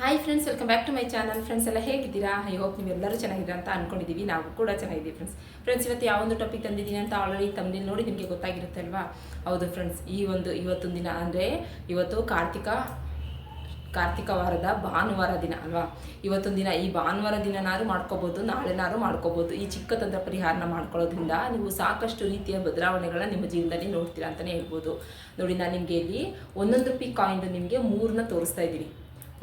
Hi friends welcome back to my channel friends ಎಲ್ಲ ಹೇಗಿದ್ದೀರಾ? I hope ನೀವೆಲ್ಲರೂ ಚೆನ್ನಾಗಿದ್ದೀರಾ ಅಂತ ಅಂದ್ಕೊಂಡಿದ್ದೀವಿ ನಾವು ಕೂಡ ಚೆನ್ನಾಗಿದ್ದೀವಿ ಫ್ರೆಂಡ್ಸ್ ಫ್ರೆಂಡ್ಸ್ ಇವತ್ತು ಯಾವೊಂದು ಟಾಪಿಕ್ ತಂದಿದ್ದೀನಿ ಅಂತ ಆಲ್ರೆಡಿ ತಮ್ಮಲ್ಲಿ ನೋಡಿ ನಿಮಗೆ ಗೊತ್ತಾಗಿರುತ್ತೆ ಅಲ್ವಾ? ಹೌದು ಫ್ರೆಂಡ್ಸ್ ಈ ಒಂದು ಇವತ್ತೊಂದು ದಿನ ಅಂದರೆ ಇವತ್ತು ಕಾರ್ತಿಕ ಕಾರ್ತಿಕ ವಾರದ ಭಾನುವಾರ ದಿನ ಅಲ್ವಾ? ಇವತ್ತೊಂದು ದಿನ ಈ ಭಾನುವಾರ ದಿನನಾದ್ರು ಮಾಡ್ಕೋಬೋದು, ನಾಳೆನಾದ್ರು ಮಾಡ್ಕೋಬೋದು. ಈ ಚಿಕ್ಕ ತಂತ್ರ ಪರಿಹಾರನ ಮಾಡ್ಕೊಳ್ಳೋದ್ರಿಂದ ನೀವು ಸಾಕಷ್ಟು ರೀತಿಯ ಬದಲಾವಣೆಗಳನ್ನ ನಿಮ್ಮ ಜೀವನದಲ್ಲಿ ನೋಡ್ತೀರಾ ಅಂತಲೇ ಹೇಳ್ಬೋದು. ನೋಡಿ, ನಾನು ನಿಮಗೆ ಇಲ್ಲಿ ಒಂದೊಂದು ರೂಪಾಯಿ ಕಾಯಿನ್ ನಿಮಗೆ ಮೂರನ್ನ ತೋರಿಸ್ತಾ ಇದ್ದೀನಿ.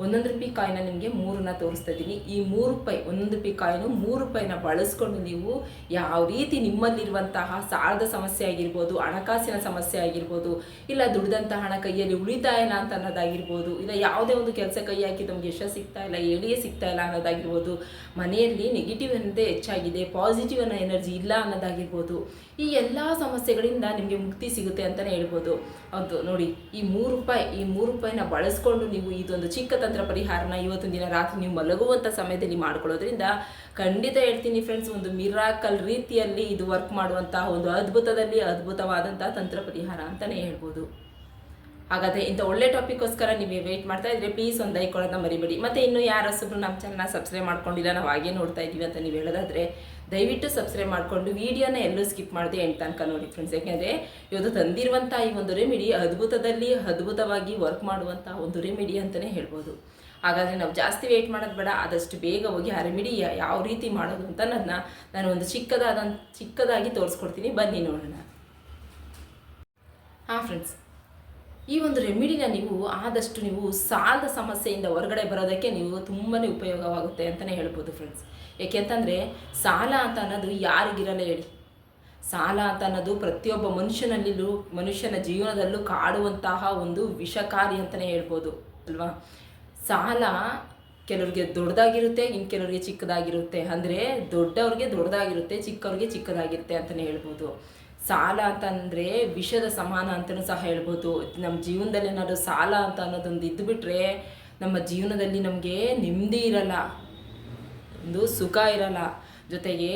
ಒಂದೊಂದು ರೂಪಾಯಿ ಕಾಯಿನ ನಿಮಗೆ ಮೂರನ್ನ ತೋರಿಸ್ತಾ ಇದ್ದೀನಿ ಈ ಮೂರು ರೂಪಾಯಿ, ಒಂದೊಂದು ರೂಪಾಯಿ ಕಾಯಿನು ಮೂರು ರೂಪಾಯಿನ ಬಳಸ್ಕೊಂಡು ನೀವು ಯಾವ ರೀತಿ ನಿಮ್ಮಲ್ಲಿರುವಂತಹ ಸಾಲದ ಸಮಸ್ಯೆ ಆಗಿರ್ಬೋದು, ಹಣಕಾಸಿನ ಸಮಸ್ಯೆ ಆಗಿರ್ಬೋದು, ಇಲ್ಲ ದುಡಿದಂತಹ ಹಣ ಕೈಯಲ್ಲಿ ಉಳಿತಾಯ ಇಲ್ಲ ಅಂತ ಅನ್ನೋದಾಗಿರ್ಬೋದು, ಇಲ್ಲ ಯಾವುದೇ ಒಂದು ಕೆಲಸ ಕೈ ಹಾಕಿ ನಮಗೆ ಯಶ ಸಿಗ್ತಾ ಇಲ್ಲ, ಏಳಿಗೆ ಸಿಗ್ತಾ ಇಲ್ಲ ಅನ್ನೋದಾಗಿರ್ಬೋದು, ಮನೆಯಲ್ಲಿ ನೆಗೆಟಿವ್ ಅನ್ನೋದೇ ಹೆಚ್ಚಾಗಿದೆ ಪಾಸಿಟಿವ್ ಅನ್ನೋ ಎನರ್ಜಿ ಇಲ್ಲ ಅನ್ನೋದಾಗಿರ್ಬೋದು, ಈ ಎಲ್ಲ ಸಮಸ್ಯೆಗಳಿಂದ ನಿಮಗೆ ಮುಕ್ತಿ ಸಿಗುತ್ತೆ ಅಂತಲೇ ಹೇಳ್ಬೋದು. ಹೌದು, ನೋಡಿ, ಈ ಮೂರು ರೂಪಾಯಿ, ಈ ಮೂರು ರೂಪಾಯಿನ ಬಳಸ್ಕೊಂಡು ನೀವು ಇದೊಂದು ಚಿಕ್ಕ ತಂತ್ರ ಪರಿಹಾರನ ಇವತ್ತೊಂದು ದಿನ ರಾತ್ರಿ ನೀವು ಮಲಗುವಂಥ ಸಮಯದಲ್ಲಿ ಮಾಡ್ಕೊಳ್ಳೋದ್ರಿಂದ ಖಂಡಿತ ಹೇಳ್ತೀನಿ ಫ್ರೆಂಡ್ಸ್ ಒಂದು ಮಿರಾಕಲ್ ರೀತಿಯಲ್ಲಿ ಇದು ವರ್ಕ್ ಮಾಡುವಂತಹ ಒಂದು ಅದ್ಭುತದಲ್ಲಿ ಅದ್ಭುತವಾದಂತಹ ತಂತ್ರ ಪರಿಹಾರ ಅಂತಲೇ ಹೇಳ್ಬೋದು. ಹಾಗಾದರೆ ಇಂಥ ಒಳ್ಳೆ ಟಾಪಿಕ್ಗೋಸ್ಕರ ನೀವು ವೇಟ್ ಮಾಡ್ತಾ ಇದ್ರೆ ಪ್ಲೀಸ್ ಒಂದು ಲೈಕ್ ಮರಿಬೇಡಿ. ಮತ್ತು ಇನ್ನು ಯಾರು ನಮ್ಮ ಚಾನಲ್ನ ಸಬ್ಸ್ಕ್ರೈಬ್ ಮಾಡ್ಕೊಂಡಿಲ್ಲ, ನಾವು ಹಾಗೆ ನೋಡ್ತಾ ಇದ್ದೀವಿ ಅಂತ ನೀವು ಹೇಳೋದಾದ್ರೆ ದಯವಿಟ್ಟು ಸಬ್ಸ್ಕ್ರೈಬ್ ಮಾಡಿಕೊಂಡು ವಿಡಿಯೋನ ಎಲ್ಲೂ ಸ್ಕಿಪ್ ಮಾಡದೆ ಎಂಟು ತನಕ ನೋಡಿ ಫ್ರೆಂಡ್ಸ್ ಯಾಕೆಂದರೆ ಇವತ್ತು ತಂದಿರುವಂಥ ಈ ಒಂದು ರೆಮಿಡಿ ಅದ್ಭುತದಲ್ಲಿ ಅದ್ಭುತವಾಗಿ ವರ್ಕ್ ಮಾಡುವಂಥ ಒಂದು ರೆಮಿಡಿ ಅಂತಲೇ ಹೇಳ್ಬೋದು. ಹಾಗಾದರೆ ನಾವು ಜಾಸ್ತಿ ವೇಟ್ ಮಾಡೋದು ಬೇಡ, ಆದಷ್ಟು ಬೇಗ ಹೋಗಿ ಆ ರೆಮಿಡಿ ಯಾವ ರೀತಿ ಮಾಡೋದು ಅಂತ ನನ್ನ ನಾನು ಒಂದು ಚಿಕ್ಕದಾದ, ಚಿಕ್ಕದಾಗಿ ತೋರಿಸ್ಕೊಡ್ತೀನಿ. ಬನ್ನಿ ನೋಡೋಣ. ಹಾಂ ಫ್ರೆಂಡ್ಸ್ ಈ ಒಂದು ರೆಮಿಡಿನ ನೀವು ಆದಷ್ಟು ನೀವು ಸಾಲದ ಸಮಸ್ಯೆಯಿಂದ ಹೊರಗಡೆ ಬರೋದಕ್ಕೆ ನೀವು ತುಂಬಾ ಉಪಯೋಗವಾಗುತ್ತೆ ಅಂತಲೇ ಹೇಳ್ಬೋದು ಫ್ರೆಂಡ್ಸ್ ಯಾಕೆಂತಂದರೆ ಸಾಲ ಅಂತ ಅನ್ನೋದು ಯಾರಿಗಿರಲ್ಲ ಹೇಳಿ. ಸಾಲ ಅಂತ ಅನ್ನೋದು ಪ್ರತಿಯೊಬ್ಬ ಮನುಷ್ಯನಲ್ಲಿಯೂ ಮನುಷ್ಯನ ಜೀವನದಲ್ಲೂ ಕಾಡುವಂತಹ ಒಂದು ವಿಷಕಾರಿ ಅಂತಲೇ ಹೇಳ್ಬೋದು, ಅಲ್ವಾ? ಸಾಲ ಕೆಲವ್ರಿಗೆ ದೊಡ್ಡದಾಗಿರುತ್ತೆ ಇನ್ನು ಕೆಲವ್ರಿಗೆ ಚಿಕ್ಕದಾಗಿರುತ್ತೆ. ಅಂದರೆ ದೊಡ್ಡವ್ರಿಗೆ ದೊಡ್ಡದಾಗಿರುತ್ತೆ, ಚಿಕ್ಕವ್ರಿಗೆ ಚಿಕ್ಕದಾಗಿರುತ್ತೆ ಅಂತಲೇ ಹೇಳ್ಬೋದು. ಸಾಲ ಅಂತಂದರೆ ವಿಷದ ಸಮಾನ ಅಂತಲೂ ಸಹ ಹೇಳ್ಬೋದು. ನಮ್ಮ ಜೀವನದಲ್ಲಿ ಏನಾದರೂ ಸಾಲ ಅಂತ ಅನ್ನೋದೊಂದು ಇದ್ದುಬಿಟ್ರೆ ನಮ್ಮ ಜೀವನದಲ್ಲಿ ನಮಗೆ ನೆಮ್ಮದಿ ಇರಲ್ಲ. ಒಂದು ಸುಖ ಇರಲ್ಲ. ಜೊತೆಗೆ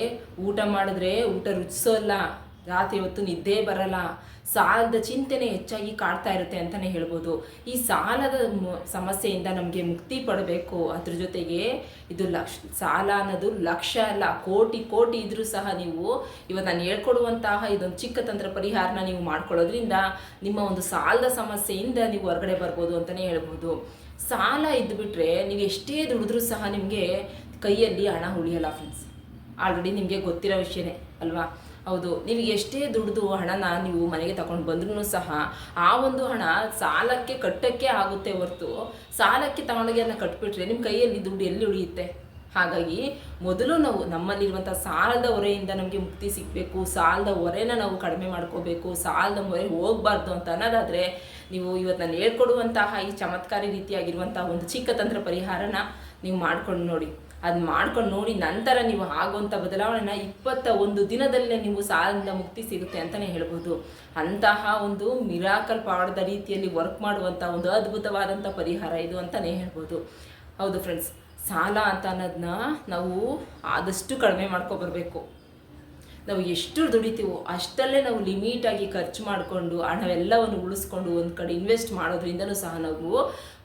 ಊಟ ಮಾಡಿದ್ರೆ ಊಟ ರುಚಿಸೋಲ್ಲ. ರಾತ್ರಿ ಹೊತ್ತು ನಿದ್ದೆ ಬರಲ್ಲ. ಸಾಲದ ಚಿಂತೆನೆ ಹೆಚ್ಚಾಗಿ ಕಾಡ್ತಾ ಇರುತ್ತೆ ಅಂತಲೇ ಹೇಳ್ಬೋದು. ಈ ಸಾಲದ ಸಮಸ್ಯೆಯಿಂದ ನಮಗೆ ಮುಕ್ತಿ ಪಡಬೇಕು. ಅದ್ರ ಜೊತೆಗೆ ಇದು ಲಕ್ಷ, ಸಾಲ ಅನ್ನೋದು ಲಕ್ಷ ಅಲ್ಲ, ಕೋಟಿ ಕೋಟಿ ಇದ್ರೂ ಸಹ ನೀವು ಇವತ್ತು ನಾನು ಹೇಳ್ಕೊಡುವಂತಹ ಇದೊಂದು ಚಿಕ್ಕ ತಂತ್ರ ಪರಿಹಾರನ ನೀವು ಮಾಡ್ಕೊಳ್ಳೋದ್ರಿಂದ ನಿಮ್ಮ ಒಂದು ಸಾಲದ ಸಮಸ್ಯೆಯಿಂದ ನೀವು ಹೊರಗಡೆ ಬರ್ಬೋದು ಅಂತಲೇ ಹೇಳ್ಬೋದು. ಸಾಲ ಇದ್ದುಬಿಟ್ರೆ ನೀವು ಎಷ್ಟೇ ದುಡಿದ್ರೂ ಸಹ ನಿಮಗೆ ಕೈಯಲ್ಲಿ ಹಣ ಉಳಿಯಲ್ಲ ಫ್ರೆಂಡ್ಸ್ ಆಲ್ರೆಡಿ ನಿಮಗೆ ಗೊತ್ತಿರೋ ವಿಷಯನೇ, ಅಲ್ವಾ? ಹೌದು. ನೀವು ಎಷ್ಟೇ ದುಡಿದು ಹಣನ ನೀವು ಮನೆಗೆ ತಗೊಂಡು ಬಂದ್ರೂ ಸಹ, ಆ ಒಂದು ಹಣ ಸಾಲಕ್ಕೆ ಕಟ್ಟಕ್ಕೆ ಆಗುತ್ತೆ ಹೊರತು, ಸಾಲಕ್ಕೆ ತಗೊಂಡೋಗಿ ಅದನ್ನ ಕಟ್ಬಿಟ್ರೆ ನಿಮ್ಮ ಕೈಯಲ್ಲಿ ದುಡ್ಡು ಎಲ್ಲಿ ಉಳಿಯುತ್ತೆ? ಹಾಗಾಗಿ ಮೊದಲು ನಾವು ನಮ್ಮಲ್ಲಿರುವಂಥ ಸಾಲದ ಹೊರೆಯಿಂದ ನಮಗೆ ಮುಕ್ತಿ ಸಿಗಬೇಕು, ಸಾಲದ ಹೊರೆನ ನಾವು ಕಡಿಮೆ ಮಾಡ್ಕೋಬೇಕು, ಸಾಲದ ಹೊರೆ ಹೋಗಬಾರ್ದು ಅಂತ ಅನ್ನೋದಾದರೆ, ನೀವು ಇವತ್ತು ನಾನು ಹೇಳ್ಕೊಡುವಂತಹ ಈ ಚಮತ್ಕಾರಿ ರೀತಿಯಾಗಿರುವಂಥ ಒಂದು ಚಿಕ್ಕ ತಂತ್ರ ಪರಿಹಾರನ ನೀವು ಮಾಡ್ಕೊಂಡು ನೋಡಿ. ಅದು ಮಾಡ್ಕೊಂಡು ನೋಡಿ ನಂತರ ನೀವು ಆಗುವಂಥ ಬದಲಾವಣೆನ ಇಪ್ಪತ್ತ ಒಂದು ದಿನದಲ್ಲೇ ನೀವು ಸಾಲದಿಂದ ಮುಕ್ತಿ ಸಿಗುತ್ತೆ ಅಂತಲೇ ಹೇಳ್ಬೋದು. ಅಂತಹ ಒಂದು ಮಿರಾಕಲ್ ಪಾಡದ ರೀತಿಯಲ್ಲಿ ವರ್ಕ್ ಮಾಡುವಂಥ ಒಂದು ಅದ್ಭುತವಾದಂಥ ಪರಿಹಾರ ಇದು ಅಂತಲೇ ಹೇಳ್ಬೋದು. ಹೌದು ಫ್ರೆಂಡ್ಸ್ ಸಾಲ ಅಂತ ಅನ್ನೋದನ್ನ ನಾವು ಆದಷ್ಟು ಕಡಿಮೆ ಮಾಡ್ಕೊಬರ್ಬೇಕು ನಾವು ಎಷ್ಟು ದುಡಿತೀವೋ ಅಷ್ಟಲ್ಲೇ ನಾವು ಲಿಮಿಟಾಗಿ ಖರ್ಚು ಮಾಡಿಕೊಂಡು ಹಣವೆಲ್ಲವನ್ನು ಉಳಿಸ್ಕೊಂಡು ಒಂದು ಕಡೆ ಇನ್ವೆಸ್ಟ್ ಮಾಡೋದ್ರಿಂದನೂ ಸಹ ನಾವು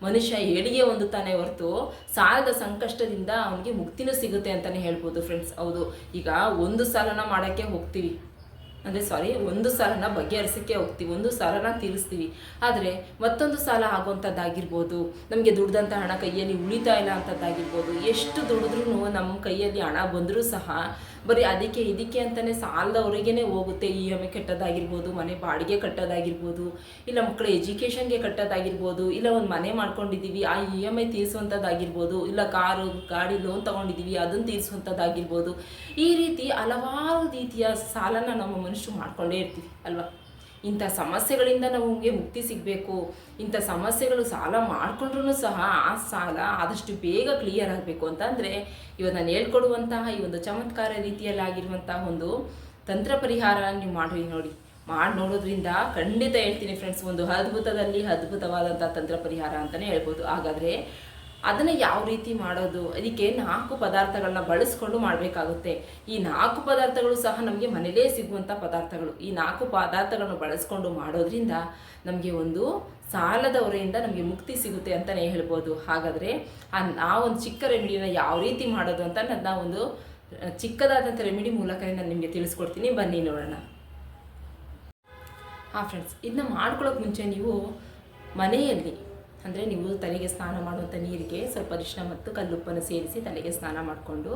ಮನುಷ್ಯ ಏಳಿಗೆ ತಾನೇ ಹೊರತು ಸಾಲದ ಸಂಕಷ್ಟದಿಂದ ಅವನಿಗೆ ಮುಕ್ತಿನೂ ಸಿಗುತ್ತೆ ಅಂತಲೇ ಹೇಳ್ಬೋದು ಫ್ರೆಂಡ್ಸ್ ಹೌದು, ಈಗ ಒಂದು ಸಾಲನ ಮಾಡೋಕ್ಕೆ ಹೋಗ್ತೀವಿ. ಅಂದರೆ ಸಾರಿ ಒಂದು ಸಾಲನ ಬಗೆಹರಿಸೋಕ್ಕೆ ಹೋಗ್ತೀವಿ. ಒಂದು ಸಾಲನ ತೀರಿಸ್ತೀವಿ. ಆದರೆ ಮತ್ತೊಂದು ಸಾಲ ಆಗುವಂಥದ್ದಾಗಿರ್ಬೋದು ನಮಗೆ ದುಡ್ದಂಥ ಹಣ ಕೈಯಲ್ಲಿ ಉಳಿತಾ ಇಲ್ಲ ಅಂಥದ್ದಾಗಿರ್ಬೋದು ಎಷ್ಟು ದುಡಿದ್ರೂ ನಮ್ಮ ಕೈಯಲ್ಲಿ ಹಣ ಬಂದರೂ ಸಹ ಬರೀ ಅದಕ್ಕೆ ಇದಕ್ಕೆ ಅಂತಲೇ ಸಾಲದವರೆಗೇ ಹೋಗುತ್ತೆ ಇ ಎಂ ಐ ಕಟ್ಟೋದಾಗಿರ್ಬೋದು ಮನೆ ಬಾಡಿಗೆ ಕಟ್ಟೋದಾಗಿರ್ಬೋದು ಇಲ್ಲ ಮಕ್ಕಳ ಎಜುಕೇಷನ್ಗೆ ಕಟ್ಟೋದಾಗಿರ್ಬೋದು ಇಲ್ಲ ಒಂದು ಮನೆ ಮಾಡ್ಕೊಂಡಿದ್ದೀವಿ ಆ ಇ ಎಂ ಐ ತೀರಿಸುವಂಥದ್ದಾಗಿರ್ಬೋದು ಇಲ್ಲ ಕಾರು, ಗಾಡಿ ಲೋನ್ ತೊಗೊಂಡಿದ್ದೀವಿ ಅದನ್ನ ತೀರಿಸುವಂಥದ್ದಾಗಿರ್ಬೋದು ಈ ರೀತಿ ಹಲವಾರು ರೀತಿಯ ಸಾಲನ ನಮ್ಮ ಮನುಷ್ಯರು ಮಾಡ್ಕೊಂಡೇ ಇರ್ತೀವಿ, ಅಲ್ವಾ? ಇಂಥ ಸಮಸ್ಯೆಗಳಿಂದ ನಮಗೆ ಮುಕ್ತಿ ಸಿಗಬೇಕು. ಇಂಥ ಸಮಸ್ಯೆಗಳು ಸಾಲ ಮಾಡಿಕೊಂಡ್ರೂ ಸಹ ಆ ಸಾಲ ಆದಷ್ಟು ಬೇಗ ಕ್ಲಿಯರ್ ಆಗಬೇಕು ಅಂತಂದರೆ ಇವತ್ತು ನಾನು ಹೇಳ್ಕೊಡುವಂತಹ ಈ ಒಂದು ಚಮತ್ಕಾರ ರೀತಿಯಲ್ಲಾಗಿರುವಂತಹ ಒಂದು ತಂತ್ರ ಪರಿಹಾರ ನೀವು ಮಾಡಿ ನೋಡಿ. ಮಾಡಿ ನೋಡೋದ್ರಿಂದ ಖಂಡಿತ ಹೇಳ್ತೀನಿ ಫ್ರೆಂಡ್ಸ್ ಒಂದು ಅದ್ಭುತದಲ್ಲಿ ಅದ್ಭುತವಾದಂಥ ತಂತ್ರ ಪರಿಹಾರ ಅಂತಲೇ ಹೇಳ್ಬೋದು. ಹಾಗಾದರೆ ಅದನ್ನು ಯಾವ ರೀತಿ ಮಾಡೋದು? ಅದಕ್ಕೆ ನಾಲ್ಕು ಪದಾರ್ಥಗಳನ್ನ ಬಳಸ್ಕೊಂಡು ಮಾಡಬೇಕಾಗುತ್ತೆ. ಈ ನಾಲ್ಕು ಪದಾರ್ಥಗಳು ಸಹ ನಮಗೆ ಮನೇಲೇ ಸಿಗುವಂಥ ಪದಾರ್ಥಗಳು. ಈ ನಾಲ್ಕು ಪದಾರ್ಥಗಳನ್ನು ಬಳಸ್ಕೊಂಡು ಮಾಡೋದ್ರಿಂದ ನಮಗೆ ಒಂದು ಸಾಲದ ಹೊರೆಯಿಂದ ನಮಗೆ ಮುಕ್ತಿ ಸಿಗುತ್ತೆ ಅಂತಲೇ ಹೇಳ್ಬೋದು. ಹಾಗಾದರೆ ಆ ಒಂದು ಚಿಕ್ಕ ರೆಮಿಡಿನ ಯಾವ ರೀತಿ ಮಾಡೋದು ಅಂತ ನನ್ನ ಒಂದು ಚಿಕ್ಕದಾದಂಥ ರೆಮಿಡಿ ಮೂಲಕ ನಾನು ನಿಮಗೆ ತಿಳಿಸ್ಕೊಡ್ತೀನಿ. ಬನ್ನಿ ನೋಡೋಣ. ಹಾಂ ಫ್ರೆಂಡ್ಸ್ ಇದನ್ನ ಮಾಡ್ಕೊಳ್ಳೋಕೆ ಮುಂಚೆ ನೀವು ಮನೆಯಲ್ಲಿ ಅಂದರೆ ನೀವು ತಲೆಗೆ ಸ್ನಾನ ಮಾಡುವಂಥ ನೀರಿಗೆ ಸ್ವಲ್ಪ ಅರಿಶಿನ ಮತ್ತು ಕಲ್ಲುಪ್ಪನ್ನು ಸೇರಿಸಿ ತಲೆಗೆ ಸ್ನಾನ ಮಾಡಿಕೊಂಡು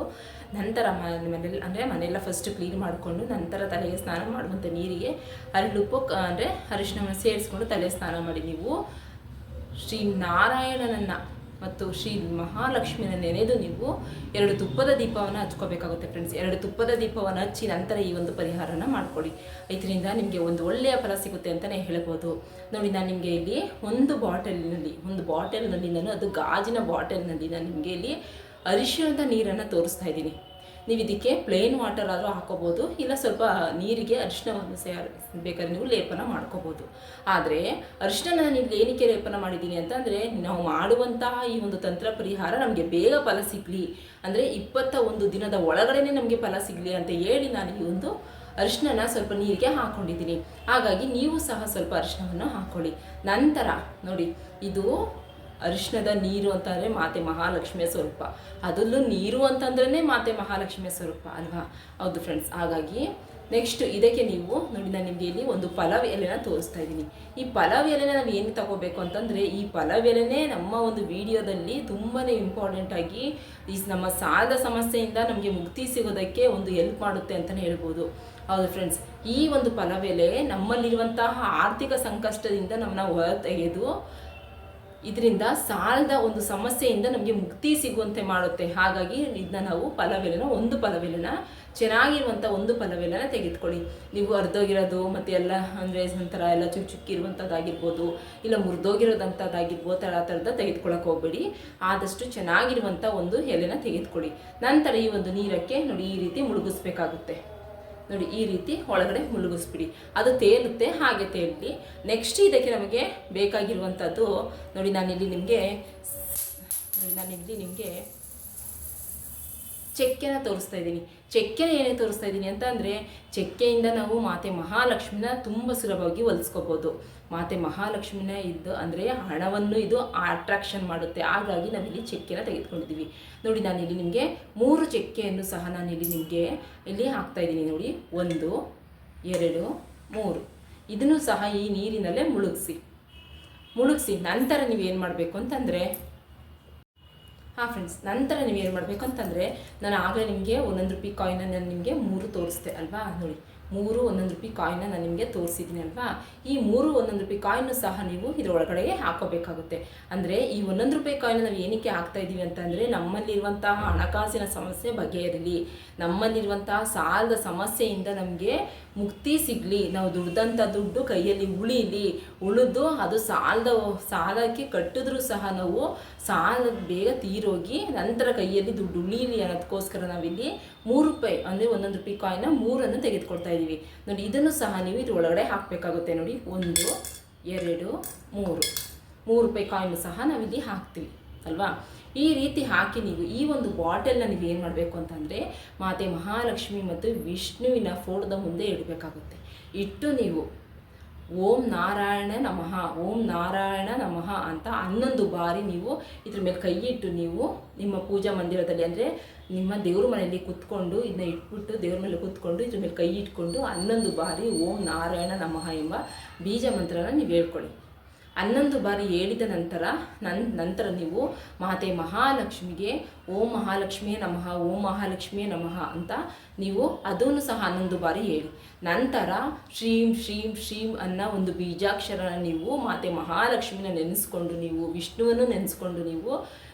ನಂತರ ಮನೆಯಲ್ಲಿ ಅಂದರೆ ಮನೆಯೆಲ್ಲ ಫಸ್ಟ್ ಕ್ಲೀನ್ ಮಾಡಿಕೊಂಡು ನಂತರ ತಲೆಗೆ ಸ್ನಾನ ಮಾಡುವಂಥ ನೀರಿಗೆ ಅರಳುಪ್ಪು ಅಂದರೆ ಅರಿಶಿನವನ್ನು ಸೇರಿಸ್ಕೊಂಡು ತಲೆ ಸ್ನಾನ ಮಾಡಿ ನೀವು ಶ್ರೀ ನಾರಾಯಣನನ್ನು ಮತ್ತು ಶ್ರೀ ಮಹಾಲಕ್ಷ್ಮಿನ ನೆನೆದು ನೀವು ಎರಡು ತುಪ್ಪದ ದೀಪವನ್ನು ಹಚ್ಕೋಬೇಕಾಗುತ್ತೆ ಫ್ರೆಂಡ್ಸ್ ಎರಡು ತುಪ್ಪದ ದೀಪವನ್ನು ಹಚ್ಚಿ ನಂತರ ಈ ಒಂದು ಪರಿಹಾರನ ಮಾಡ್ಕೊಳ್ಳಿ. ಇದರಿಂದ ನಿಮಗೆ ಒಂದು ಒಳ್ಳೆಯ ಫಲ ಸಿಗುತ್ತೆ ಅಂತಲೇ ಹೇಳ್ಬೋದು. ನೋಡಿ, ನಾನು ನಿಮಗೆ ಇಲ್ಲಿ ಒಂದು ಬಾಟಲಿನಲ್ಲಿ, ಒಂದು ಬಾಟಲ್ನಲ್ಲಿ ನಾನು ಅದು ಗಾಜಿನ ಬಾಟಲ್ನಲ್ಲಿ ನಾನು ನಿಮಗೆ ಇಲ್ಲಿ ಅರಿಶಿಣದ ನೀರನ್ನು ತೋರಿಸ್ತಾ ಇದ್ದೀನಿ. ನೀವು ಇದಕ್ಕೆ ಪ್ಲೇನ್ ವಾಟರ್ ಆದರೂ ಹಾಕೋಬೋದು, ಇಲ್ಲ ಸ್ವಲ್ಪ ನೀರಿಗೆ ಅರಿಶಿಣವನ್ನು ಸೇರಿ ಬೇಕಾದ್ರೆ ನೀವು ಲೇಪನ ಮಾಡ್ಕೋಬೋದು. ಆದರೆ ಅರಿಶಿನ ನೀವು ಏನಕ್ಕೆ ಲೇಪನ ಮಾಡಿದ್ದೀನಿ ಅಂತಂದರೆ, ನಾವು ಮಾಡುವಂತಹ ಈ ಒಂದು ತಂತ್ರ ಪರಿಹಾರ ನಮಗೆ ಬೇಗ ಫಲ ಸಿಗಲಿ. ಅಂದರೆ ಇಪ್ಪತ್ತ ಒಂದು ದಿನದ ಒಳಗಡೆನೆ ನಮಗೆ ಫಲ ಸಿಗಲಿ ಅಂತ ಹೇಳಿ ನಾನು ಈ ಒಂದು ಅರಿಶಿನ ಸ್ವಲ್ಪ ನೀರಿಗೆ ಹಾಕ್ಕೊಂಡಿದ್ದೀನಿ ಹಾಗಾಗಿ ನೀವು ಸಹ ಸ್ವಲ್ಪ ಅರಿಶಿನವನ್ನು ಹಾಕ್ಕೊಳ್ಳಿ ನಂತರ ನೋಡಿ, ಇದು ಅರಿಶಿಣದ ನೀರು ಅಂತಂದರೆ ಮಾತೆ ಮಹಾಲಕ್ಷ್ಮಿಯ ಸ್ವರೂಪ. ಅದರಲ್ಲೂ ನೀರು ಅಂತಂದ್ರೇ ಮಾತೆ ಮಹಾಲಕ್ಷ್ಮಿಯ ಸ್ವರೂಪ ಅಲ್ವಾ? ಹೌದು ಫ್ರೆಂಡ್ಸ್ ಹಾಗಾಗಿ ನೆಕ್ಸ್ಟ್ ಇದಕ್ಕೆ ನೀವು ನೋಡಿ ನಾನು ನಿಮಗೆ ಇಲ್ಲಿ ಒಂದು ಪಲಾವ್ ಎಲೆನ ತೋರಿಸ್ತಾ ಇದ್ದೀನಿ. ಈ ಪಲಾವ್ ಎಲೆನ ನಾವು ಏನು ತಗೋಬೇಕು ಅಂತಂದರೆ ಈ ಪಲಾವ್ ಎಲೆನೇ ನಮ್ಮ ಒಂದು ವಿಡಿಯೋದಲ್ಲಿ ತುಂಬಾ ಇಂಪಾರ್ಟೆಂಟ್ ಆಗಿ ಈ ನಮ್ಮ ಸಾಲದ ಸಮಸ್ಯೆಯಿಂದ ನಮಗೆ ಮುಕ್ತಿ ಸಿಗೋದಕ್ಕೆ ಒಂದು ಹೆಲ್ಪ್ ಮಾಡುತ್ತೆ ಅಂತಲೇ ಹೇಳ್ಬೋದು. ಹೌದು ಫ್ರೆಂಡ್ಸ್ ಈ ಒಂದು ಪಲಾವ್ ಎಲೆ ನಮ್ಮಲ್ಲಿರುವಂತಹ ಆರ್ಥಿಕ ಸಂಕಷ್ಟದಿಂದ ನಮ್ಮನ್ನ ಹೊರ ತೆಗೆದು ಇದರಿಂದ ಸಾಲದ ಒಂದು ಸಮಸ್ಯೆಯಿಂದ ನಮಗೆ ಮುಕ್ತಿ ಸಿಗುವಂತೆ ಮಾಡುತ್ತೆ. ಹಾಗಾಗಿ ಇದನ್ನ ನಾವು ಫಲವೆಲೆನ ಒಂದು ಫಲವೆಲೆನ ಚೆನ್ನಾಗಿರುವಂಥ ಒಂದು ಫಲವೆಲೆನ ತೆಗೆದುಕೊಳ್ಳಿ. ನೀವು ಅರ್ಧೋಗಿರೋದು ಮತ್ತು ಎಲ್ಲ ಅಂದರೆ ಒಂಥರ ಎಲ್ಲ ಚುಕ್ ಚುಕ್ಕಿರುವಂಥದ್ದಾಗಿರ್ಬೋದು ಇಲ್ಲ ಮುರಿದೋಗಿರೋದಂಥದ್ದಾಗಿರ್ಬೋದು ಥರ ಥರದ ತೆಗೆದುಕೊಳ್ಳೋಕೆ ಹೋಗಬೇಡಿ. ಆದಷ್ಟು ಚೆನ್ನಾಗಿರುವಂಥ ಒಂದು ಎಲೆನ ತೆಗೆದುಕೊಳ್ಳಿ. ನಂತರ ಈ ಒಂದು ನೀರಕ್ಕೆ ನೋಡಿ ಈ ರೀತಿ ಮುಳುಗಿಸ್ಬೇಕಾಗುತ್ತೆ. ನೋಡಿ, ಈ ರೀತಿ ಒಳಗಡೆ ಮುಳುಗಿಸ್ಬಿಡಿ. ಅದು ತೇಲುತ್ತೆ, ಹಾಗೆ ತೇಲಿ. ನೆಕ್ಸ್ಟ್ ಇದಕ್ಕೆ ನಮಗೆ ಬೇಕಾಗಿರುವಂಥದ್ದು, ನೋಡಿ, ನಾನಿಲ್ಲಿ ನಿಮಗೆ ನೋಡಿ, ನಾನಿಲ್ಲಿ ನಿಮಗೆ ಚೆಕ್ಕೆನ ತೋರಿಸ್ತಾ ಇದ್ದೀನಿ. ಚೆಕ್ಕೆನ ಏನೇ ತೋರಿಸ್ತಾ ಇದ್ದೀನಿ ಅಂತ ಅಂದರೆ, ಚೆಕ್ಕೆಯಿಂದ ನಾವು ಮಾತೆ ಮಹಾಲಕ್ಷ್ಮಿನ ತುಂಬ ಸುಲಭವಾಗಿ ಹೊಲಿಸ್ಕೋಬೋದು. ಮಾತೆ ಮಹಾಲಕ್ಷ್ಮಿನ ಇದ್ದು ಅಂದರೆ ಹಣವನ್ನು ಇದು ಅಟ್ರಾಕ್ಷನ್ ಮಾಡುತ್ತೆ. ಹಾಗಾಗಿ ನಾವಿಲ್ಲಿ ಚೆಕ್ಕೆನ ತೆಗೆದುಕೊಂಡಿದ್ದೀವಿ. ನೋಡಿ, ನಾನಿಲ್ಲಿ ನಿಮಗೆ ಮೂರು ಚೆಕ್ಕೆಯನ್ನು ಸಹ ನಾನಿಲ್ಲಿ ನಿಮಗೆ ಇಲ್ಲಿ ಹಾಕ್ತಾ ಇದ್ದೀನಿ. ನೋಡಿ, ಒಂದು, ಎರಡು, ಮೂರು. ಇದನ್ನು ಸಹ ಈ ನೀರಿನಲ್ಲೇ ಮುಳುಗಿಸಿ. ಮುಳುಗಿಸಿ. ನಂತರ ನೀವೇನು ಮಾಡಬೇಕು ಅಂತಂದರೆ, ಹಾಂ ಫ್ರೆಂಡ್ಸ್ ನಂತರ ನೀವು ಏನು ಮಾಡಬೇಕು ಅಂತಂದರೆ, ನಾನು ಆಗಲೇ ನಿಮಗೆ ಒಂದೊಂದು ರೂಪಾಯಿ ಕಾಯಿನ ನಾನು ನಿಮಗೆ ಮೂರು ತೋರಿಸ್ದೆ ಅಲ್ವಾ? ನೋಡಿ. ಮೂರು ಒಂದೊಂದು ರೂಪಾಯಿ ಕಾಯಿನ ನಾನು ನಿಮಗೆ ತೋರಿಸಿದ್ದೀನಿ ಅಲ್ವಾ? ಈ ಮೂರು ಒಂದೊಂದು ರೂಪಾಯಿ ಕಾಯಿನು ಸಹ ನೀವು ಇದರೊಳಗಡೆಗೆ ಹಾಕೋಬೇಕಾಗುತ್ತೆ. ಅಂದರೆ ಈ ಒಂದೊಂದು ರೂಪಾಯಿ ಕಾಯಿನ ನಾವು ಏನಕ್ಕೆ ಹಾಕ್ತಾ ಇದ್ದೀವಿ ಅಂತಂದರೆ ನಮ್ಮಲ್ಲಿರುವಂತಹ ಹಣಕಾಸಿನ ಸಮಸ್ಯೆ ಬಗೆಹರಿಲಿ. ನಮ್ಮಲ್ಲಿರುವಂತಹ ಸಾಲದ ಸಮಸ್ಯೆಯಿಂದ ನಮಗೆ ಮುಕ್ತಿ ಸಿಗಲಿ. ನಾವು ದುಡ್ದಂಥ ದುಡ್ಡು ಕೈಯಲ್ಲಿ ಉಳಿಲಿ. ಉಳಿದು ಅದು ಸಾಲದ ಸಾಲಕ್ಕೆ ಕಟ್ಟಿದ್ರೂ ಸಹ ನಾವು ಸಾಲ ಬೇಗ ತೀರೋಗಿ ನಂತರ ಕೈಯಲ್ಲಿ ದುಡ್ಡು ಉಳಿಲಿ ಅನ್ನೋದಕ್ಕೋಸ್ಕರ ನಾವಿಲ್ಲಿ ಮೂರು ರೂಪಾಯಿ ಅಂದರೆ ಒಂದೊಂದು ರೂಪಾಯಿ ಕಾಯಿನ ಮೂರನ್ನು ತೆಗೆದುಕೊಳ್ತಾ ನೋಡಿ, ಇದನ್ನು ಸಹ ನೀವು ಇದ್ರ ಒಳಗಡೆ ಹಾಕಬೇಕಾಗುತ್ತೆ. ನೋಡಿ, ಒಂದು, ಎರಡು, ಮೂರು. ಮೂರು ರೂಪಾಯಿ ಕಾಯಿನ್ ಸಹ ನಾವಿಲ್ಲಿ ಹಾಕ್ತೀವಿ, ಅಲ್ವಾ? ಈ ರೀತಿ ಹಾಕಿ ನೀವು ಈ ಒಂದು ಬಾಟಲ್ನ ನೀವು ಏನು ಮಾಡಬೇಕು ಅಂತಂದರೆ, ಮಾತೆ ಮಹಾಲಕ್ಷ್ಮಿ ಮತ್ತು ವಿಷ್ಣುವಿನ ಫೋಟೋದ ಮುಂದೆ ಇಡಬೇಕಾಗುತ್ತೆ. ಇಟ್ಟು ನೀವು ಓಂ ನಾರಾಯಣ ನಮಃ, ಓಂ ನಾರಾಯಣ ನಮಃ ಅಂತ ಹನ್ನೊಂದು ಬಾರಿ ನೀವು ಇದ್ರ ಮೇಲೆ ಕೈ ಇಟ್ಟು ನೀವು ನಿಮ್ಮ ಪೂಜಾ ಮಂದಿರದಲ್ಲಿ ಅಂದರೆ ನಿಮ್ಮ ದೇವ್ರ ಮನೆಯಲ್ಲಿ ಕುತ್ಕೊಂಡು ಇದನ್ನ ಇಟ್ಬಿಟ್ಟು ದೇವ್ರ ಮೇಲೆ ಕುತ್ಕೊಂಡು ಇದ್ರ ಮೇಲೆ ಕೈ ಇಟ್ಕೊಂಡು ಹನ್ನೊಂದು ಬಾರಿ ಓಂ ನಾರಾಯಣ ನಮಃ ಎಂಬ ಬೀಜ ಮಂತ್ರನ ನೀವು ಹೇಳ್ಕೊಳ್ಳಿ. ಹನ್ನೊಂದು ಬಾರಿ ಹೇಳಿದ ನಂತರ ನನ್, ನಂತರ ನೀವು ಮಾತೆ ಮಹಾಲಕ್ಷ್ಮಿಗೆ ಓಂ ಮಹಾಲಕ್ಷ್ಮಿಯೇ ನಮಃ, ಓಂ ಮಹಾಲಕ್ಷ್ಮಿಯೇ ನಮಃ ಅಂತ ನೀವು ಅದನ್ನು ಸಹ ಹನ್ನೊಂದು ಬಾರಿ ಹೇಳಿ. ನಂತರ ಶ್ರೀಂ ಶ್ರೀಂ ಶ್ರೀಂ ಅನ್ನೋ ಒಂದು ಬೀಜಾಕ್ಷರನ ನೀವು ಮಾತೆ ಮಹಾಲಕ್ಷ್ಮಿನ ನೆನೆಸ್ಕೊಂಡು ನೀವು, ವಿಷ್ಣುವನ್ನು ನೆನೆಸ್ಕೊಂಡು ನೀವು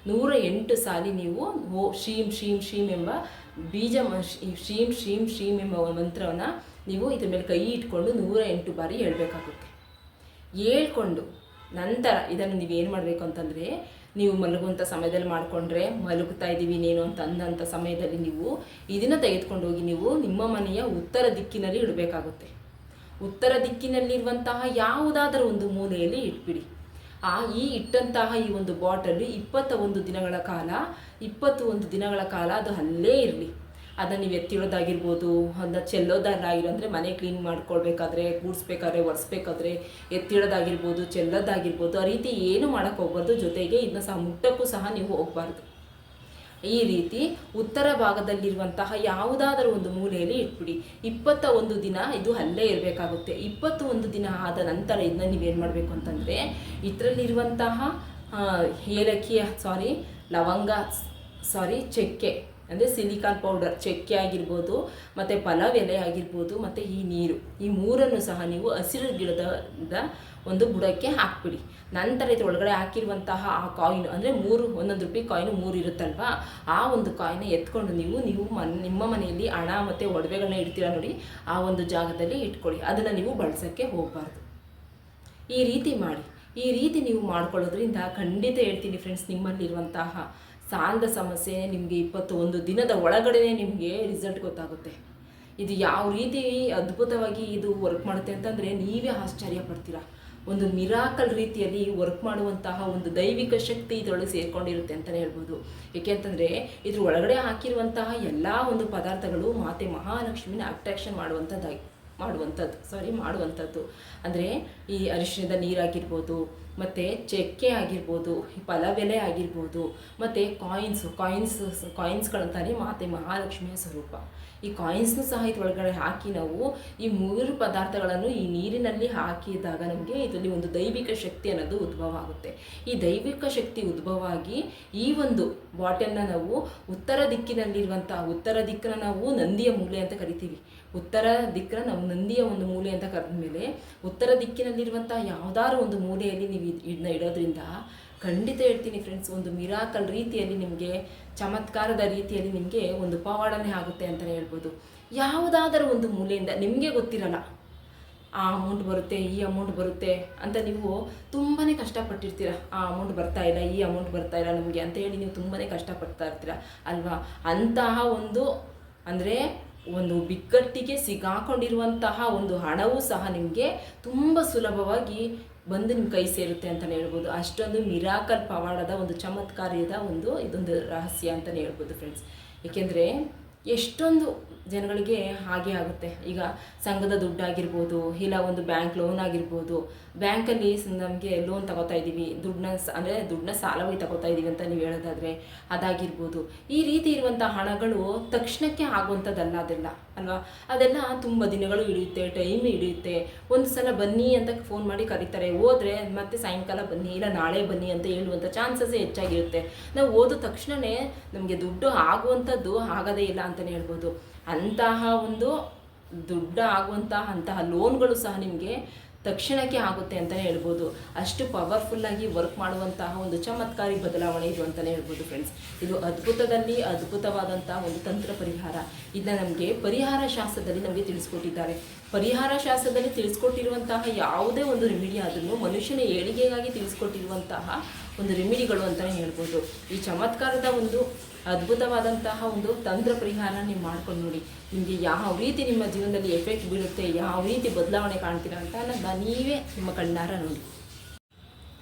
ನೂರ ಎಂಟು ಸಾಲಿ ನೀವು ಓ, ಶ್ರೀಂ ಶ್ರೀಂ ಶ್ರೀಂ ಎಂಬ ಬೀಜ ಶ್ರೀಂ ಶ್ರೀಂ ಶ್ರೀಂ ಎಂಬ ಮಂತ್ರವನ್ನು ನೀವು ಇದ್ರ ಮೇಲೆ ಕೈ ಇಟ್ಕೊಂಡು ನೂರ ಎಂಟು ಬಾರಿ ಹೇಳಬೇಕಾಗುತ್ತೆ. ಹೇಳ್ಕೊಂಡು ನಂತರ ಇದನ್ನು ನೀವು ಏನು ಮಾಡಬೇಕು ಅಂತಂದರೆ, ನೀವು ಮಲಗುವಂಥ ಸಮಯದಲ್ಲಿ ಮಾಡಿಕೊಂಡ್ರೆ ಮಲಗುತ್ತಾ ಇದ್ದೀವಿ ನೀನು ಅಂತ ಅಂದಂಥ ಸಮಯದಲ್ಲಿ ನೀವು ಇದನ್ನು ತೆಗೆದುಕೊಂಡು ಹೋಗಿ ನೀವು ನಿಮ್ಮ ಮನೆಯ ಉತ್ತರ ದಿಕ್ಕಿನಲ್ಲಿ ಇಡಬೇಕಾಗುತ್ತೆ. ಉತ್ತರ ದಿಕ್ಕಿನಲ್ಲಿರುವಂತಹ ಯಾವುದಾದರೂ ಒಂದು ಮೂಲೆಯಲ್ಲಿ ಇಟ್ಬಿಡಿ. ಆ ಈ ಇಟ್ಟಂತಹ ಈ ಒಂದು ಬಾಟಲ್ ಇಪ್ಪತ್ತ ಒಂದು ದಿನಗಳ ಕಾಲ ಇಪ್ಪತ್ತು ಒಂದು ದಿನಗಳ ಕಾಲ ಅದು ಅಲ್ಲೇ ಇರಲಿ. ಅದನ್ನು ನೀವು ಎತ್ತಿಡೋದಾಗಿರ್ಬೋದು ಅದನ್ನ ಚೆಲ್ಲೋದಾಗಿರೋ ಅಂದರೆ ಮನೆ ಕ್ಲೀನ್ ಮಾಡ್ಕೊಳ್ಬೇಕಾದ್ರೆ, ಕೂಡಿಸ್ಬೇಕಾದ್ರೆ, ಒರೆಸ್ಬೇಕಾದ್ರೆ ಎತ್ತಿಡೋದಾಗಿರ್ಬೋದು ಚೆಲ್ಲೋದಾಗಿರ್ಬೋದು, ಆ ರೀತಿ ಏನು ಮಾಡೋಕ್ಕೆ ಹೋಗ್ಬಾರ್ದು. ಜೊತೆಗೆ ಇದನ್ನ ಸಹ ಮುಟ್ಟಕ್ಕೂ ಸಹ ನೀವು ಹೋಗಬಾರ್ದು. ಈ ರೀತಿ ಉತ್ತರ ಭಾಗದಲ್ಲಿರುವಂತಹ ಯಾವುದಾದರೂ ಒಂದು ಮೂಲೆಯಲ್ಲಿ ಇಟ್ಬಿಡಿ. ಇಪ್ಪತ್ತ ಒಂದು ದಿನ ಇದು ಅಲ್ಲೇ ಇರಬೇಕಾಗುತ್ತೆ. ಇಪ್ಪತ್ತು ಒಂದು ದಿನ ಆದ ನಂತರ ಇದನ್ನ ನೀವೇನು ಮಾಡಬೇಕು ಅಂತಂದರೆ, ಇದರಲ್ಲಿರುವಂತಹ ಏಲಕ್ಕಿಯ ಸಾರಿ ಲವಂಗ ಸಾರಿ ಚಕ್ಕೆ ಅಂದರೆ ಸಿಲಿಕಾನ್ ಪೌಡರ್ ಚಕ್ಕೆ ಆಗಿರ್ಬೋದು, ಮತ್ತು ಪಲಾವ್ ಎಲೆ ಆಗಿರ್ಬೋದು, ಮತ್ತು ಈ ನೀರು. ಈ ಮೂರನ್ನು ಸಹ ನೀವು ಹಸಿರು ಗಿಡದ ಒಂದು ಬುಡಕ್ಕೆ ಹಾಕ್ಬಿಡಿ. ನಂತರ ಇದ್ರ ಒಳಗಡೆ ಹಾಕಿರುವಂತಹ ಆ ಕಾಯಿನ್ ಅಂದರೆ ಮೂರು, ಒಂದೊಂದು ರೂಪಾಯಿ ಕಾಯಿನ್ ಮೂರು ಇರುತ್ತಲ್ವಾ? ಆ ಒಂದು ಕಾಯಿನ ಎತ್ಕೊಂಡು ನೀವು ನೀವು ಮನ್, ನಿಮ್ಮ ಮನೆಯಲ್ಲಿ ಹಣ ಮತ್ತು ಒಡವೆಗಳನ್ನ ಇಡ್ತೀರಾ ನೋಡಿ, ಆ ಒಂದು ಜಾಗದಲ್ಲಿ ಇಟ್ಕೊಳ್ಳಿ. ಅದನ್ನು ನೀವು ಬಳಸೋಕ್ಕೆ ಹೋಗಬಾರ್ದು. ಈ ರೀತಿ ಮಾಡಿ. ಈ ರೀತಿ ನೀವು ಮಾಡ್ಕೊಳ್ಳೋದ್ರಿಂದ ಖಂಡಿತ ಹೇಳ್ತೀನಿ ಫ್ರೆಂಡ್ಸ್ ನಿಮ್ಮಲ್ಲಿರುವಂತಹ ಸಾಲದ ಸಮಸ್ಯೆ ನಿಮಗೆ ಇಪ್ಪತ್ತು ಒಂದು ದಿನದ ಒಳಗಡೆ ನಿಮಗೆ ರಿಸಲ್ಟ್ ಗೊತ್ತಾಗುತ್ತೆ. ಇದು ಯಾವ ರೀತಿ ಅದ್ಭುತವಾಗಿ ಇದು ವರ್ಕ್ ಮಾಡುತ್ತೆ ಅಂತಂದರೆ ನೀವೇ ಆಶ್ಚರ್ಯ ಪಡ್ತೀರಾ. ಒಂದು ನಿರಾಕಲ್ ರೀತಿಯಲ್ಲಿ ವರ್ಕ್ ಮಾಡುವಂತಹ ಒಂದು ದೈವಿಕ ಶಕ್ತಿ ಇದರೊಳಗೆ ಸೇರ್ಕೊಂಡಿರುತ್ತೆ ಅಂತಲೇ ಹೇಳ್ಬೋದು. ಏಕೆ ಅಂತಂದರೆ ಇದ್ರ ಒಳಗಡೆ ಹಾಕಿರುವಂತಹ ಎಲ್ಲ ಒಂದು ಪದಾರ್ಥಗಳು ಮಾತೆ ಮಹಾಲಕ್ಷ್ಮಿನ ಅಟ್ರಾಕ್ಷನ್ ಮಾಡುವಂಥದ್ದಾಗಿ ಮಾಡುವಂಥದ್ದು ಸಾರಿ ಮಾಡುವಂಥದ್ದು ಅಂದರೆ ಈ ಅರಿಶಿಣದ ನೀರಾಗಿರ್ಬೋದು ಮತ್ತು ಚಕ್ಕೆ ಆಗಿರ್ಬೋದು, ಪಲವೆಲೆ ಆಗಿರ್ಬೋದು, ಮತ್ತು ಕಾಯಿನ್ಸು ಕಾಯಿನ್ಸ್ ಕಾಯಿನ್ಸ್ಗಳಂತಾನೆ ಮಾತೆ ಮಹಾಲಕ್ಷ್ಮಿಯ ಸ್ವರೂಪ. ಈ ಕಾಯಿನ್ಸ್ನು ಸಹ ಒಳಗಡೆ ಹಾಕಿ ನಾವು ಈ ಮೂರು ಪದಾರ್ಥಗಳನ್ನು ಈ ನೀರಿನಲ್ಲಿ ಹಾಕಿದಾಗ ನಮಗೆ ಇದರಲ್ಲಿ ಒಂದು ದೈವಿಕ ಶಕ್ತಿ ಅನ್ನೋದು ಉದ್ಭವ ಆಗುತ್ತೆ. ಈ ದೈವಿಕ ಶಕ್ತಿ ಉದ್ಭವ ಆಗಿ ಈ ಒಂದು ಬಾಟಲ್ನ ನಾವು ಉತ್ತರ ದಿಕ್ಕಿನಲ್ಲಿರುವಂಥ ಉತ್ತರ ದಿಕ್ಕನ್ನ ನಾವು ನಂದಿಯ ಮೂಲೆ ಅಂತ ಕರಿತೀವಿ. ಉತ್ತರ ದಿಕ್ಕನ್ನ ನಮ್ಮ ನಂದಿಯ ಒಂದು ಮೂಲೆ ಅಂತ ಕರೆದ ಮೇಲೆ ಉತ್ತರ ದಿಕ್ಕಿನಲ್ಲಿರುವಂಥ ಯಾವುದಾದ್ರು ಒಂದು ಮೂಲೆಯಲ್ಲಿ ನೀವು ಇದನ್ನ ಇಡೋದ್ರಿಂದ ಖಂಡಿತ ಹೇಳ್ತೀನಿ ಫ್ರೆಂಡ್ಸ್ ಒಂದು ಮಿರಾಕಲ್ ರೀತಿಯಲ್ಲಿ ನಿಮಗೆ, ಚಮತ್ಕಾರದ ರೀತಿಯಲ್ಲಿ ನಿಮಗೆ ಒಂದು ಪವಾಡನೆ ಆಗುತ್ತೆ ಅಂತಲೇ ಹೇಳ್ಬೋದು. ಯಾವುದಾದರೂ ಒಂದು ಮೂಲೆಯಿಂದ ನಿಮಗೆ ಗೊತ್ತಿರಲ್ಲ, ಆ ಅಮೌಂಟ್ ಬರುತ್ತೆ, ಈ ಅಮೌಂಟ್ ಬರುತ್ತೆ ಅಂತ ನೀವು ತುಂಬಾ ಕಷ್ಟಪಟ್ಟಿರ್ತೀರ. ಆ ಅಮೌಂಟ್ ಬರ್ತಾ ಇಲ್ಲ, ಈ ಅಮೌಂಟ್ ಬರ್ತಾ ಇಲ್ಲ ನಮಗೆ ಅಂತ ಹೇಳಿ ನೀವು ತುಂಬಾ ಕಷ್ಟಪಡ್ತಾ ಇರ್ತೀರ ಅಲ್ವಾ? ಅಂತಹ ಒಂದು, ಅಂದರೆ ಒಂದು ಬಿಕ್ಕಟ್ಟಿಗೆ ಸಿಗಾಕೊಂಡಿರುವಂತಹ ಒಂದು ಹಣವೂ ಸಹ ನಿಮಗೆ ತುಂಬ ಸುಲಭವಾಗಿ ಬಂದು ನಿಮ್ಮ ಕೈ ಸೇರುತ್ತೆ ಅಂತಲೇ ಹೇಳ್ಬೋದು. ಅಷ್ಟೊಂದು ಮಿರಾಕಲ್ ಪವಾಡದ ಒಂದು ಚಮತ್ಕಾರ್ಯದ ಒಂದು ಇದೊಂದು ರಹಸ್ಯ ಅಂತಲೇ ಹೇಳ್ಬೋದು ಫ್ರೆಂಡ್ಸ್ ಏಕೆಂದರೆ ಎಷ್ಟೊಂದು ಜನಗಳಿಗೆ ಹಾಗೆ ಆಗುತ್ತೆ. ಈಗ ಸಂಘದ ದುಡ್ಡಾಗಿರ್ಬೋದು, ಇಲ್ಲ ಒಂದು ಬ್ಯಾಂಕ್ ಲೋನ್ ಆಗಿರ್ಬೋದು ಬ್ಯಾಂಕಲ್ಲಿ ನಮಗೆ ಲೋನ್ ತಗೋತಾ ಇದ್ದೀವಿ, ದುಡ್ಡನ್ನ ಅಂದರೆ ದುಡ್ಡನ್ನ ಸಾಲವಾಗಿ ತಗೋತಾ ಇದ್ದೀವಿ ಅಂತ ನೀವು ಹೇಳೋದಾದರೆ ಅದಾಗಿರ್ಬೋದು. ಈ ರೀತಿ ಇರುವಂಥ ಹಣಗಳು ತಕ್ಷಣಕ್ಕೆ ಆಗುವಂಥದ್ದಲ್ಲ ಅದೆಲ್ಲ, ಅಲ್ವಾ? ಅದೆಲ್ಲ ತುಂಬ ದಿನಗಳು ಹಿಡಿಯುತ್ತೆ ಟೈಮ್ ಹಿಡಿಯುತ್ತೆ. ಒಂದು ಸಲ ಬನ್ನಿ ಅಂತ ಫೋನ್ ಮಾಡಿ ಕರೀತಾರೆ. ಹೋದರೆ ಮತ್ತೆ ಸಾಯಂಕಾಲ ಬನ್ನಿ, ಇಲ್ಲ ನಾಳೆ ಬನ್ನಿ ಅಂತ ಹೇಳುವಂಥ ಚಾನ್ಸಸ್ಸೇ ಹೆಚ್ಚಾಗಿರುತ್ತೆ. ನಾವು ಓದೋ ತಕ್ಷಣವೇ ನಮಗೆ ದುಡ್ಡು ಆಗುವಂಥದ್ದು ಆಗೋದೇ ಇಲ್ಲ ಅಂತಲೇ ಹೇಳ್ಬೋದು. ಅಂತಹ ಒಂದು ದುಡ್ಡ ಆಗುವಂತಹ ಅಂತಹ ಲೋನ್ಗಳು ಸಹ ನಿಮಗೆ ತಕ್ಷಣಕ್ಕೆ ಆಗುತ್ತೆ ಅಂತಲೇ ಹೇಳ್ಬೋದು. ಅಷ್ಟು ಪವರ್ಫುಲ್ಲಾಗಿ ವರ್ಕ್ ಮಾಡುವಂತಹ ಒಂದು ಚಮತ್ಕಾರಿ ಬದಲಾವಣೆ ಇದು ಅಂತಲೇ ಹೇಳ್ಬೋದು ಫ್ರೆಂಡ್ಸ್ ಇದು ಅದ್ಭುತದಲ್ಲಿ ಅದ್ಭುತವಾದಂತಹ ಒಂದು ತಂತ್ರ ಪರಿಹಾರ. ಇದನ್ನ ನಮಗೆ ಪರಿಹಾರ ಶಾಸ್ತ್ರದಲ್ಲಿ ನಮಗೆ ತಿಳಿಸ್ಕೊಟ್ಟಿದ್ದಾರೆ. ಪರಿಹಾರ ಶಾಸ್ತ್ರದಲ್ಲಿ ತಿಳಿಸ್ಕೊಟ್ಟಿರುವಂತಹ ಯಾವುದೇ ಒಂದು ರೆಮಿಡಿ ಆದರೂ ಮನುಷ್ಯನ ಏಳಿಗೆಗಾಗಿ ತಿಳಿಸ್ಕೊಟ್ಟಿರುವಂತಹ ಒಂದು ರೆಮಿಡಿಗಳು ಅಂತಲೇ ಹೇಳ್ಬೋದು. ಈ ಚಮತ್ಕಾರದ ಒಂದು ಅದ್ಭುತವಾದಂತಹ ಒಂದು ತಂತ್ರ ಪರಿಹಾರ ನೀವು ಮಾಡ್ಕೊಂಡು ನೋಡಿ. ನಿಮಗೆ ಯಾವ ರೀತಿ ನಿಮ್ಮ ಜೀವನದಲ್ಲಿ ಎಫೆಕ್ಟ್ ಬೀಳುತ್ತೆ, ಯಾವ ರೀತಿ ಬದಲಾವಣೆ ಕಾಣ್ತೀರಾ ಅಂತ ಅನ್ನೋದನ್ನ ನೀವೇ ನಿಮ್ಮ ಕಣ್ಣಾರ ನೋಡಿ.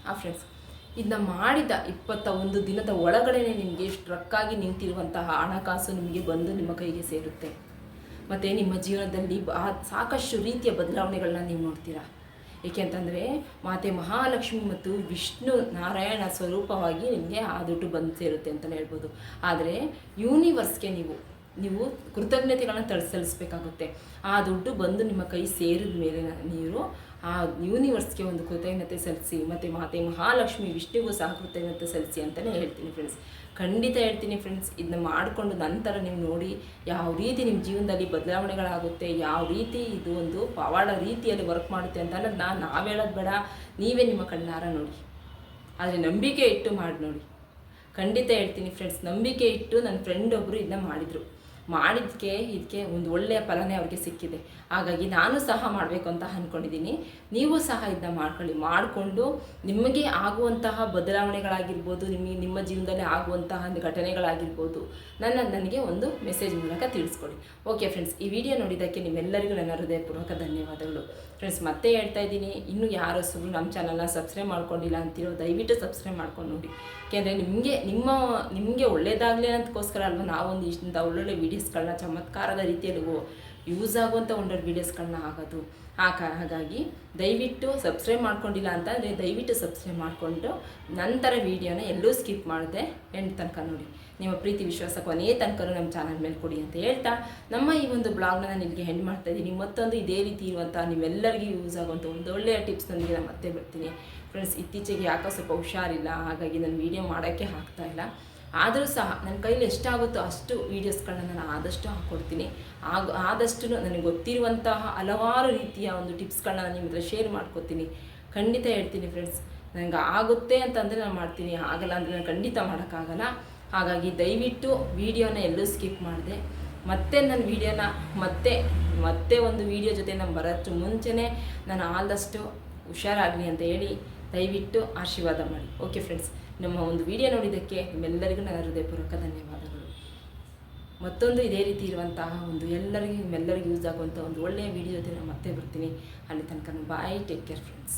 ಆ ಫ್ರೆಂಡ್ಸ್ ಇದನ್ನ ಮಾಡಿದ ಇಪ್ಪತ್ತ ಒಂದು ದಿನದ ಒಳಗಡೆ ನಿಮಗೆ ಸ್ಟ್ರಕ್ಕಾಗಿ ನಿಂತಿರುವಂತಹ ಹಣಕಾಸು ನಿಮಗೆ ಬಂದು ನಿಮ್ಮ ಕೈಗೆ ಸೇರುತ್ತೆ. ಮತ್ತು ನಿಮ್ಮ ಜೀವನದಲ್ಲಿ ಸಾಕಷ್ಟು ರೀತಿಯ ಬದಲಾವಣೆಗಳನ್ನ ನೀವು ನೋಡ್ತೀರಾ? ಏಕೆ ಅಂತಂದರೆ ಮಾತೆ ಮಹಾಲಕ್ಷ್ಮಿ ಮತ್ತು ವಿಷ್ಣು ನಾರಾಯಣ ಸ್ವರೂಪವಾಗಿ ನಿಮಗೆ ಆ ದುಡ್ಡು ಬಂದು ಸೇರುತ್ತೆ ಅಂತಲೇ ಹೇಳ್ಬೋದು. ಆದರೆ ಯೂನಿವರ್ಸ್ಗೆ ನೀವು ನೀವು ಕೃತಜ್ಞತೆಗಳನ್ನು ತಳ ಸಲ್ಲಿಸಬೇಕಾಗುತ್ತೆ ಆ ದುಡ್ಡು ಬಂದು ನಿಮ್ಮ ಕೈ ಸೇರಿದ ಮೇಲೆ ನೀವು ಆ ಯೂನಿವರ್ಸ್ಗೆ ಒಂದು ಕೃತಜ್ಞತೆ ಸಲ್ಲಿಸಿ, ಮತ್ತು ಮಾತೆ ಮಹಾಲಕ್ಷ್ಮಿ ವಿಷ್ಣುಗೂ ಸಹ ಕೃತಜ್ಞತೆ ಸಲ್ಲಿಸಿ ಅಂತಲೇ ಹೇಳ್ತೀನಿ ಫ್ರೆಂಡ್ಸ್ ಖಂಡಿತ ಹೇಳ್ತೀನಿ ಫ್ರೆಂಡ್ಸ್ ಇದನ್ನ ಮಾಡಿಕೊಂಡು ನಂತರ ನೀವು ನೋಡಿ ಯಾವ ರೀತಿ ನಿಮ್ಮ ಜೀವನದಲ್ಲಿ ಬದಲಾವಣೆಗಳಾಗುತ್ತೆ, ಯಾವ ರೀತಿ ಇದು ಒಂದು ಪವಾಡ ರೀತಿಯಲ್ಲಿ ವರ್ಕ್ ಮಾಡುತ್ತೆ ಅಂತ ನಾನು ನಾವು ಹೇಳೋದು ಬೇಡ. ನೀವೇ ನಿಮ್ಮ ಕಣ್ಣಾರ ನೋಡಿ. ಆದರೆ ನಂಬಿಕೆ ಇಟ್ಟು ಮಾಡಿ ನೋಡಿ. ಖಂಡಿತ ಹೇಳ್ತೀನಿ ಫ್ರೆಂಡ್ಸ್ ನಂಬಿಕೆ ಇಟ್ಟು ನನ್ನ ಫ್ರೆಂಡ್ ಒಬ್ಬರು ಇದನ್ನ ಮಾಡಿದರು. ಮಾಡಿದ್ದಕ್ಕೆ ಇದಕ್ಕೆ ಒಂದು ಒಳ್ಳೆಯ ಫಲನೇ ಅವ್ರಿಗೆ ಸಿಕ್ಕಿದೆ. ಹಾಗಾಗಿ ನಾನು ಸಹ ಮಾಡಬೇಕು ಅಂತ ಅಂದ್ಕೊಂಡಿದ್ದೀನಿ ನೀವು ಸಹ ಇದನ್ನ ಮಾಡ್ಕೊಳ್ಳಿ. ಮಾಡಿಕೊಂಡು ನಿಮಗೆ ಆಗುವಂತಹ ಬದಲಾವಣೆಗಳಾಗಿರ್ಬೋದು, ನಿಮಗೆ, ನಿಮ್ಮ ಜೀವನದಲ್ಲಿ ಆಗುವಂತಹ ಘಟನೆಗಳಾಗಿರ್ಬೋದು, ನನ್ನ, ನನಗೆ ಒಂದು ಮೆಸೇಜ್ ಮೂಲಕ ತಿಳಿಸ್ಕೊಡಿ. ಓಕೆ ಫ್ರೆಂಡ್ಸ್ ಈ ವಿಡಿಯೋ ನೋಡಿದ್ದಕ್ಕೆ ನಿಮ್ಮೆಲ್ಲರಿಗೂ ನನ್ನ ಹೃದಯಪೂರ್ವಕ ಧನ್ಯವಾದಗಳು. ಫ್ರೆಂಡ್ಸ್ ಮತ್ತೆ ಹೇಳ್ತಾ ಇದ್ದೀನಿ. ಇನ್ನೂ ಯಾರು ಸುಮ್ಮನೆ ನಮ್ಮ ಚಾನಲ್ನ ಸಬ್ಸ್ಕ್ರೈಬ್ ಮಾಡ್ಕೊಂಡಿಲ್ಲ ಅಂತಿರೋ, ದಯವಿಟ್ಟು ಸಬ್ಸ್ಕ್ರೈಬ್ ಮಾಡ್ಕೊಂಡು ನೋಡಿ. ಯಾಕೆಂದರೆ ನಿಮಗೆ, ನಿಮ್ಮ, ನಿಮಗೆ ಒಳ್ಳೇದಾಗಲಿ ಅನ್ನೋದಕ್ಕೋಸ್ಕರ ಅಲ್ವಾ ನಾವೊಂದು ಇಷ್ಟಿಂದ ಒಳ್ಳೊಳ್ಳೆ ವೀಡಿಯೋಸ್ಗಳನ್ನ ಚಮತ್ಕಾರದ ರೀತಿಯಲ್ಲಿ ಯೂಸ್ ಆಗುವಂಥ ಒಂದೆರಡು ವೀಡಿಯೋಸ್ಗಳನ್ನ ಆಗೋದು ಆಕ ಹಾಗಾಗಿ ದಯವಿಟ್ಟು ಸಬ್ಸ್ಕ್ರೈಬ್ ಮಾಡ್ಕೊಂಡಿಲ್ಲ ಅಂತ ಅಂದರೆ ದಯವಿಟ್ಟು ಸಬ್ಸ್ಕ್ರೈಬ್ ಮಾಡಿಕೊಂಡು ನಂತರ ವೀಡಿಯೋನ ಎಲ್ಲೂ ಸ್ಕಿಪ್ ಮಾಡಿದೆ ಎಂಡ್ ತನಕ ನೋಡಿ. ನಿಮ್ಮ ಪ್ರೀತಿ, ವಿಶ್ವಾಸ ಕೊನೆಯ ತನಕ ನಮ್ಮ ಚಾನಲ್ ಮೇಲೆ ಕೊಡಿ ಅಂತ ಹೇಳ್ತಾ ನಮ್ಮ ಈ ಒಂದು ಬ್ಲಾಗ್ನ ನಾನು ನಿಮಗೆ ಹೆಂಡ್ ಮಾಡ್ತಾ ಇದ್ದೀನಿ. ಮತ್ತೊಂದು ಇದೇ ರೀತಿ ಇರುವಂಥ ನಿಮ್ಮೆಲ್ಲರಿಗೂ ಯೂಸ್ ಆಗುವಂಥ ಒಂದು ಒಳ್ಳೆಯ ಟಿಪ್ಸ್ನೊಂದಿಗೆ ನಾನು ಮತ್ತೆ ಬರ್ತೀನಿ. ಫ್ರೆಂಡ್ಸ್ ಇತ್ತೀಚೆಗೆ ಯಾಕೋ ಸ್ವಲ್ಪ ಹುಷಾರಿಲ್ಲ, ಹಾಗಾಗಿ ನಾನು ವೀಡಿಯೋ ಮಾಡೋಕ್ಕೆ ಆಗ್ತಾ ಇಲ್ಲ. ಆದರೂ ಸಹ ನನ್ನ ಕೈಲಿ ಎಷ್ಟಾಗುತ್ತೋ ಅಷ್ಟು ವೀಡಿಯೋಸ್ಗಳನ್ನ ನಾನು ಆದಷ್ಟು ಹಾಕ್ಕೊಡ್ತೀನಿ ಆಗ, ಆದಷ್ಟು ನನಗೆ ಗೊತ್ತಿರುವಂತಹ ಹಲವಾರು ರೀತಿಯ ಒಂದು ಟಿಪ್ಸ್ಗಳನ್ನ ನಾನು ನಿಮ್ಮ ಹತ್ರ ಶೇರ್ ಮಾಡ್ಕೊತೀನಿ. ಖಂಡಿತ ಹೇಳ್ತೀನಿ ಫ್ರೆಂಡ್ಸ್ ನನಗೆ ಆಗುತ್ತೆ ಅಂತಂದರೆ ನಾನು ಮಾಡ್ತೀನಿ ಆಗಲ್ಲ ಅಂದರೆ ನಾನು ಖಂಡಿತ ಮಾಡೋಕ್ಕಾಗಲ್ಲ. ಹಾಗಾಗಿ ದಯವಿಟ್ಟು ವೀಡಿಯೋನ ಎಲ್ಲೂ ಸ್ಕಿಪ್ ಮಾಡಿದೆ, ಮತ್ತೆ ನನ್ನ ವೀಡಿಯೋನ, ಮತ್ತೆ ಮತ್ತೆ ಒಂದು ವೀಡಿಯೋ ಜೊತೆ ನಾನು ಬರೋಷ್ಟು ಮುಂಚೆನೇ ನಾನು ಆದಷ್ಟು ಹುಷಾರಾಗಲಿ ಅಂತ ಹೇಳಿ ದಯವಿಟ್ಟು ಆಶೀರ್ವಾದ ಮಾಡಿ. ಓಕೆ ಫ್ರೆಂಡ್ಸ್ ನಮ್ಮ ಒಂದು ವಿಡಿಯೋ ನೋಡಿದ್ದಕ್ಕೆ ನಿಮ್ಮೆಲ್ಲರಿಗೂ ನನ್ನ ಹೃದಯಪೂರ್ವಕ ಧನ್ಯವಾದಗಳು. ಮತ್ತೊಂದು ಇದೇ ರೀತಿ ಇರುವಂತಹ ಒಂದು ಎಲ್ಲರಿಗೂ ನಿಮ್ಮೆಲ್ಲರಿಗೂ ಯೂಸ್ ಆಗುವಂಥ ಒಂದು ಒಳ್ಳೆಯ ವಿಡಿಯೋ ಜೊತೆ ನಾನು ಮತ್ತೆ ಬರ್ತೀನಿ. ಅಲ್ಲಿ ತನಕ ಬಾಯ್ ಟೇಕ್ ಕೇರ್ ಫ್ರೆಂಡ್ಸ್